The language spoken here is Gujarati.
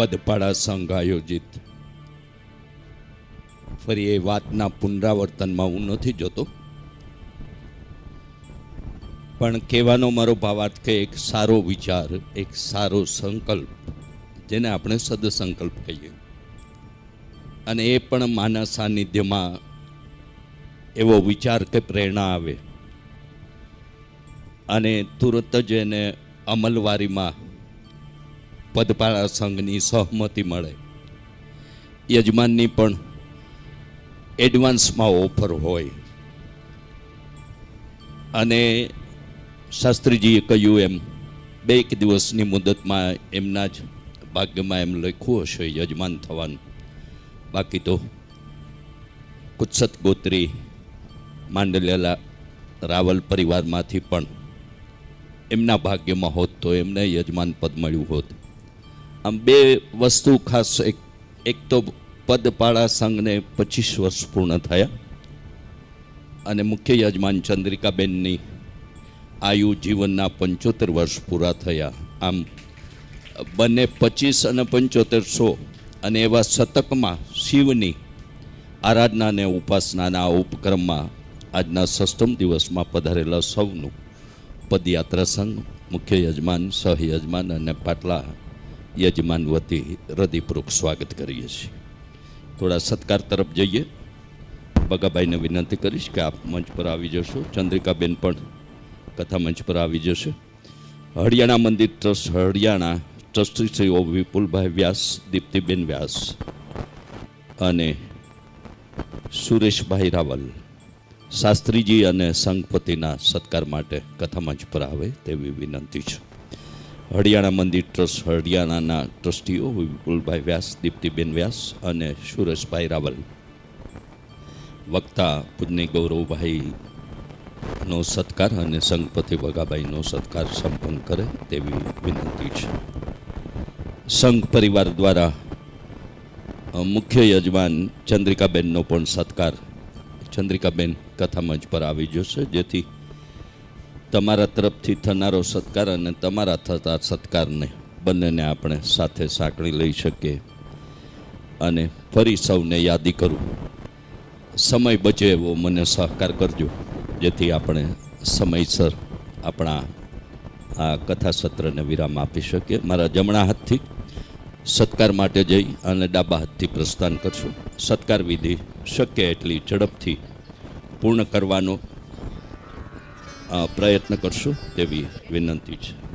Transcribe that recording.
પદપાડા સંઘ આયોજિત. ફરી એ વાતના પુનરાવર્તનમાં હું નથી જોતો. પણ કહેવાનો મારો ભાવાર્થ કે એક સારો વિચાર, એક સારો સંકલ્પ, જેને આપણે સદસંકલ્પ કહીએ. અને એ પણ માના સાનિધ્યમાં એવો વિચાર કે પ્રેરણા આવે. અને તુરત જ એને અમલવારીમાં પદપાળા સંઘની સહમતિ મળે. યજમાનની પણ એડવાન્સમાં ઓફર હોય. અને શાસ્ત્રીજીએ કહ્યું એમ, બે એક દિવસની મુદતમાં એમના જ ભાગ્યમાં એમ લખ્યું હશે, યજમાન થવાનું. બાકી તો કુત્સત ગોત્રી માંડલેલા રાવલ પરિવારમાંથી પણ એમના ભાગ્યમાં હોત તો એમને યજમાન પદ મળ્યું હોત. આમ બે વસ્તુ ખાસ એક એક તો પદપાળા સંઘને પચીસ વર્ષ પૂર્ણ થયા અને મુખ્ય યજમાન ચંદ્રિકાબેનની આયુ જીવનના પંચોતેર વર્ષ પૂરા થયા. આમ બંને પચીસ અને પંચોતેર સો અને એવા શતકમાં શિવની આરાધના અને ઉપાસનાના ઉપક્રમમાં આજના સષ્ટમ દિવસમાં પધારેલા સૌનું પદયાત્રા સંઘ, મુખ્ય યજમાન સહયજમાન અને પાટલા યજમાન વતી હૃદયપૂર્વક સ્વાગત કરીએ છીએ. થોડા સત્કાર તરફ જઈએ. બગાભાઈને વિનંતી કરીશ કે આપ મંચ પર આવી જશો. ચંદ્રિકાબેન પણ કથા મંચ પર આવી જશે. હરિયાણા મંદિર ટ્રસ્ટ, હરિયાણા ટ્રસ્ટી શ્રીઓ વિપુલભાઈ વ્યાસ, દીપ્તિબેન વ્યાસ અને સુરેશભાઈ રાવલ શાસ્ત્રીજી અને સંઘપતિના સત્કાર માટે કથા મંચ પર આવે તેવી વિનંતી છે. હરિયાણા મંદિર ટ્રસ્ટ, હરિયાણાના ટ્રસ્ટીઓ વિપુલભાઈ વ્યાસ, દીપ્તિબેન વ્યાસ અને સુરેશભાઈ રાવલ. વક્તા પૂજ્ય ગૌરવભાઈ નો સત્કાર અને સંઘપતિ વગાભાઈનો સત્કાર સંપન્ન કરે તેવી વિનંતી છે. સંઘ પરિવાર દ્વારા મુખ્ય યજમાન ચંદ્રિકાબેનનો પણ સત્કાર, ચંદ્રિકાબેન કથા મંચ પર આવી જશે, જેથી તમારા તરફથી થનારો સત્કાર અને તમારા થતા સત્કારને બંનેને આપણે સાથે સાંકળી લઈ શકીએ અને ફરી સૌને યાદી કરું. સમય બચે એવો મને સહકાર કરજો, જેથી આપણે સમયસર આપણા આ કથા સત્રને વિરામ આપી શકીએ. મારા જમણા હાથથી સત્કાર માટે જઈ અને ડાબા હાથથી પ્રસ્થાન કરશું. સત્કાર વિધિ શક્ય એટલી ઝડપથી પૂર્ણ કરવાનો પ્રયત્ન કરશું તેવી વિનંતી છે.